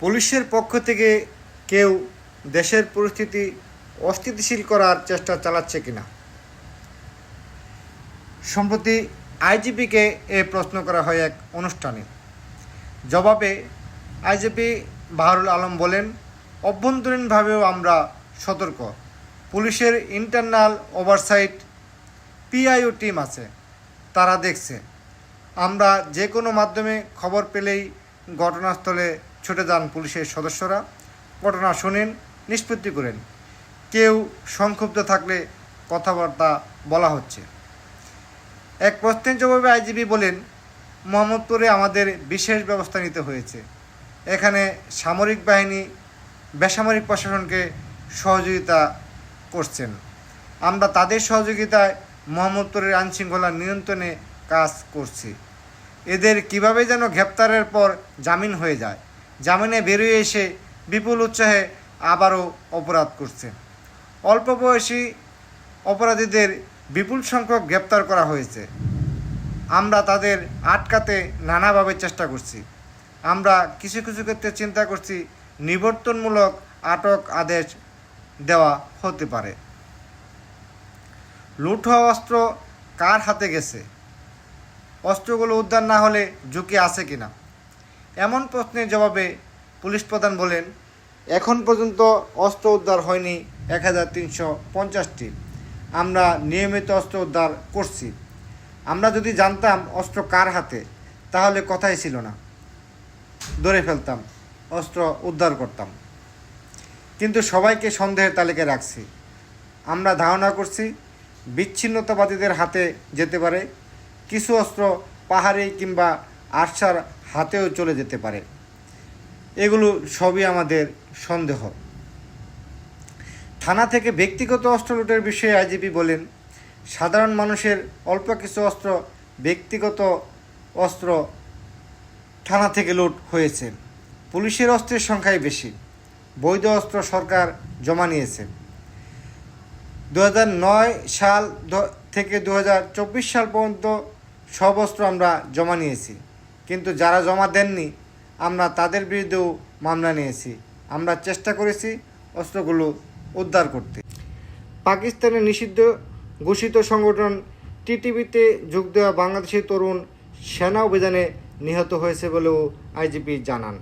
পুলিশের পক্ষ থেকে কেউ দেশের পরিস্থিতি অস্থিতিশীল করার চেষ্টা চালাচ্ছে কিনা? সম্প্রতি আইজিপিকে এ প্রশ্ন করা হয় এক অনুষ্ঠানে। জবাবে আইজিপি বাহারুল আলম বলেন, অভ্যন্তরীণভাবেও আমরা সতর্ক। পুলিশের ইন্টারনাল ওভারসাইট পিআইও টিম আছে। তারা দেখছে। আমরা যে কোনো মাধ্যমে খবর পেলেই ঘটনাস্থলে ছুটে যান পুলিশের সদস্যরা। ঘটনা শোনেন, নিষ্পত্তি করেন। কেউ সংক্ষুব্ধ থাকলে কথাবার্তা বলা হচ্ছে। এক প্রশ্নের জবাবে আইজিপি বলেন, মোহাম্মদপুরে আমাদের বিশেষ ব্যবস্থা নিতে হয়েছে। এখানে সামরিক বাহিনী, বেসামরিক প্রশাসনকে সহযোগিতা করছেন। আমরা তাদের সহযোগিতায় মোহাম্মদপুরের আইনশৃঙ্খলা নিয়ন্ত্রণে কাজ করছি। এদের কীভাবে যেন গ্রেপ্তারের পর জামিন হয়ে যায় জামিনে বেরিয়ে এসে বিপুল উৎসাহে আবারও অপরাধ করছে। অল্প বয়সী অপরাধীদের বিপুল সংখ্যক গ্রেপ্তার করা হয়েছে। আমরা তাদের আটকাতে নানাভাবে চেষ্টা করছি। আমরা কিছু কিছু ক্ষেত্রে চিন্তা করছি, নিবর্তনমূলক আটক আদেশ দেওয়া হতে পারে। লুট হওয়া অস্ত্র কার হাতে গেছে? অস্ত্রগুলো উদ্ধার না হলে ঝুঁকি আছে কিনা? এমন প্রশ্নের জবাবে পুলিশ প্রধান বলেন, এখন পর্যন্ত অস্ত্র উদ্ধার হয়নি এক হাজার তিনশো পঞ্চাশটি। আমরা নিয়মিত অস্ত্র উদ্ধার করছি। আমরা যদি জানতাম অস্ত্র কার হাতে, তাহলে কথাই ছিল না। ধরে ফেলতাম, অস্ত্র উদ্ধার করতাম। কিন্তু সবাইকে সন্দেহের তালিকায় রাখছি। আমরা ধারণা করছি, বিচ্ছিন্নতাবাদীদের হাতে যেতে পারে। কিছু অস্ত্র পাহাড়ে কিংবা আরশার হাতেও চলে যেতে পারে। এগুলো সবই আমাদের সন্দেহ। থানা থেকে ব্যক্তিগত অস্ত্র লুটের বিষয়ে আইজিপি বলেন, সাধারণ মানুষের অল্প কিছু অস্ত্র ব্যক্তিগত অস্ত্র থানা থেকে লুট হয়েছে। পুলিশের অস্ত্রের সংখ্যাই বেশি। বৈধ অস্ত্র সরকার জমা নিয়েছে। দু নয় সাল থেকে দু হাজার চব্বিশ সাল পর্যন্ত সব অস্ত্র আমরা জমা নিয়েছি। কিন্তু যারা জমা দেননি, আমরা তাদের বিরুদ্ধেও মামলা নিয়েছি। আমরা চেষ্টা করেছি অস্ত্রগুলো উদ্ধার করতে। পাকিস্তানের নিষিদ্ধ ঘোষিত সংগঠন টিটিভিতে যোগ দেওয়া বাংলাদেশি তরুণ সেনা অভিযানে নিহত হয়েছে বলেও আইজিপি জানান।